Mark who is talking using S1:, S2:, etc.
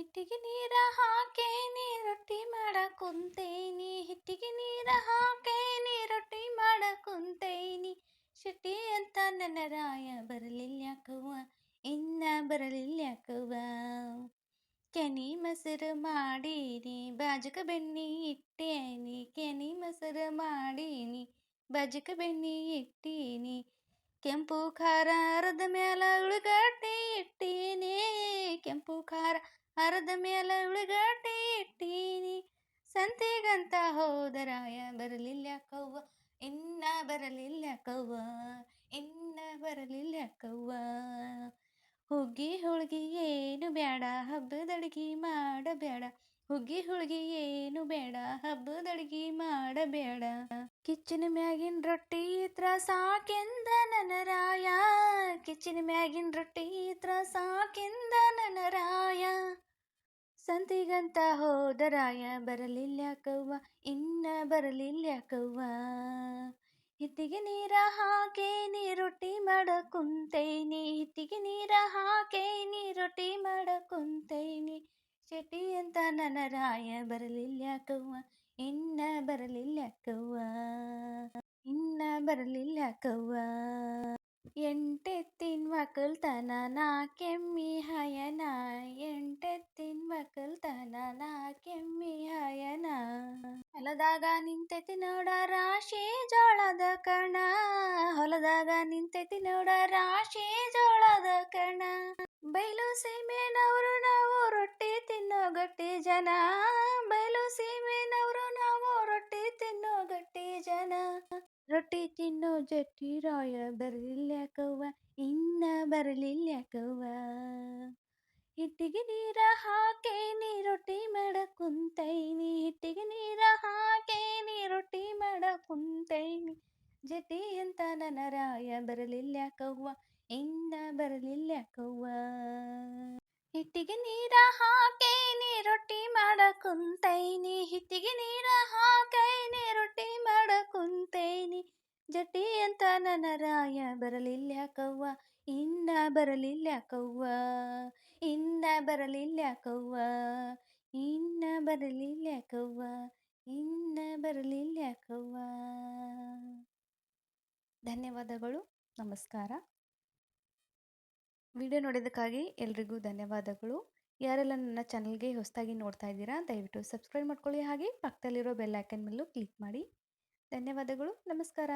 S1: ಹಿಟ್ಟಿಗೆ ನೀರ ಹಾಕೇನಿ ರೊಟ್ಟಿ ಮಾಡಕ್ ಕುಂತೇನಿ ಹಿಟ್ಟಿಗೆ ನೀರ ಹಾಕೇನಿ ರೊಟ್ಟಿ ಮಾಡಕ್ ಕುಂತೇನಿ ಶೆಟ್ಟಿ ಅಂತ ನನ್ನ ರಾಯ ಬರಲಿಲ್ಲ ಯಾಕವ್ವ ಇನ್ನ ಬರಲಿಲ್ಲ ಯಾಕವ್ವ ಕೆನಿ ಮೊಸರು ಮಾಡೀನಿ, ಬಾಜಕ ಬೆಣ್ಣಿ ಇಟ್ಟೇನಿ. ಕೆನಿ ಮೊಸರು ಮಾಡೀನಿ, ಬಾಜಕ ಬೆಣ್ಣಿ ಇಟ್ಟೀನಿ. ಕೆಂಪು ಖಾರ ಅರದ ಮ್ಯಾಲ ಖಾರ ಅರದ ಮ್ಯಾಲ ಉಳ್ಳಾಗಡ್ಡಿ ಇಟ್ಟೀನಿ. ಸಂತೆಗಂತ ಹೋದರಾಯ, ಬರಲಿಲ್ಲ ಕವ್ವ. ಇನ್ನ ಬರಲಿಲ್ಲ ಕವ್ವ, ಇನ್ನ ಬರಲಿಲ್ಲ ಕವ್ವ. ಹುಗ್ಗಿ ಹುಳ್ಗಿ ಏನು ಬೇಡ, ಹಬ್ಬದಡ್ಗಿ ಮಾಡಬೇಡ ಹುಗ್ಗಿ ಹುಳಗಿ ಏನು ಬೇಡ ಹಬ್ಬದ ಮಾಡಬೇಡ ಕಿಚ್ಚಿನ ಮ್ಯಾಗಿನ ರೊಟ್ಟಿ ಇತ್ರ ಸಾಕೆಂದ ನನ್ನ ರಾಯ. ಕಿಚ್ಚನ ಮ್ಯಾಗಿನ ರೊಟ್ಟಿ ಇತ್ರ ಸಾಕೆಂದ ನನ್ನ ರಾಯ. ಸಂತಿಗಂತ ಹೋದರಾಯ ಬರಲಿಲ್ಲ ಕವ್ವ ಇನ್ನ ಬರಲಿಲ್ಲ ಕವ್ವ ಹಿತ್ತಿಗೆ ನೀರ ಹಾಕೇನಿ ರೊಟ್ಟಿ ಮಾಡ ಕುಂತೈನಿ ಹಿತ್ತಿಗೆ ನೀರ ಹಾಕೇನಿ ರೊಟ್ಟಿ ಮಾಡ ಕುಂತೈನಿ ಶೆಟ್ಟಿ ಅಂತ ನನ್ನ ರಾಯ ಬರಲಿಲ್ಲ ಕವ್ವ ಇನ್ನ ಬರಲಿಲ್ಲ ಕವ್ವ ಇನ್ನ ಬರಲಿಲ್ಲ ಕವ್ವ ಎಂಟೆತ್ತಿನ ಮಕ್ಕಳ್ತನ ನಾ ಕೆಮ್ಮಿ ಹಯನ ಹೊಲದಾಗ ನಿಂತೈತಿ ನೋಡ ರಾಶಿ ಜೋಳದ ಕಣ. ಹೊಲದಾಗ ನಿಂತೈತಿ ನೋಡ ರಾಶಿ ಜೋಳದ ಕಣ. ಬಯಲು ಸೀಮೆನವರು ನಾವು ರೊಟ್ಟಿ ತಿನ್ನೋ ಗಟ್ಟಿ ಜನ. ಬಯಲು ಸೀಮೆನವರು ನಾವು ರೊಟ್ಟಿ ತಿನ್ನೋ ಗಟ್ಟಿ ಜನ. ರೊಟ್ಟಿ ತಿನ್ನೋ ಜಟ್ಟಿ ರಾಯ ಬರಲಿಲ್ಲ ಕವ್ವ ಇನ್ನ ಬರಲಿಲ್ಲ ಕವ್ವ ಹಿಟ್ಟಿಗೆ ನೀರ ಹಾಕೆ ನೀ ರೊಟ್ಟಿ ಮಾಡ ಕುಂತೈನಿ ಹಿಟ್ಟಿಗೆ ನೀರ ಹಾಕೆ ನೀ ರೊಟ್ಟಿ ಮಾಡ ಕುಂತೈನಿ ಜಟಿ ಅಂತ ನನ್ನ ರಾಯ ಬರಲಿಲ್ಲ ಕವ್ವ, ಇನ್ನ ಬರಲಿಲ್ಲ ಕವ್ವ. ಹಿಟ್ಟಿಗೆ ನೀರ ಹಾಕೆ ನೀ ರೊಟ್ಟಿ ಮಾಡ ಕುಂತೈನಿ ಹಿಟ್ಟಿಗೆ ನೀರ ಹಾಕೆ ನೀ ರೊಟ್ಟಿ ಮಾಡ ಕುಂತೈನಿ ಜಟಿ ಅಂತ ನನ್ನ ರಾಯ ಬರಲಿಲ್ಲ ಕವ್ವ ಇನ್ನ ಬರಲಿಲ್ಲ ಕವ್ವ ಇನ್ನ ಬರಲಿಲ್ಲ ಕವ್ವ ಇನ್ನ ಬರಲಿಲ್ಲ ಕವ್ವ ಇನ್ನ ಬರಲಿಲ್ಲ ಕವ್ವ. ಧನ್ಯವಾದಗಳು, ನಮಸ್ಕಾರ. ವಿಡಿಯೋ ನೋಡಿದ್ದಕ್ಕಾಗಿ ಎಲ್ರಿಗೂ ಧನ್ಯವಾದಗಳು. ಯಾರೆಲ್ಲ ನನ್ನ ಚಾನಲ್ಗೆ ಹೊಸದಾಗಿ ನೋಡ್ತಾ ಇದ್ದೀರಾ, ದಯವಿಟ್ಟು ಸಬ್ಸ್ಕ್ರೈಬ್ ಮಾಡ್ಕೊಳ್ಳಿ ಹಾಗೆ ಪಕ್ಕದಲ್ಲಿರೋ ಬೆಲ್ ಐಕನ್ ಮೇಲೂ ಕ್ಲಿಕ್ ಮಾಡಿ. ಧನ್ಯವಾದಗಳು, ನಮಸ್ಕಾರ.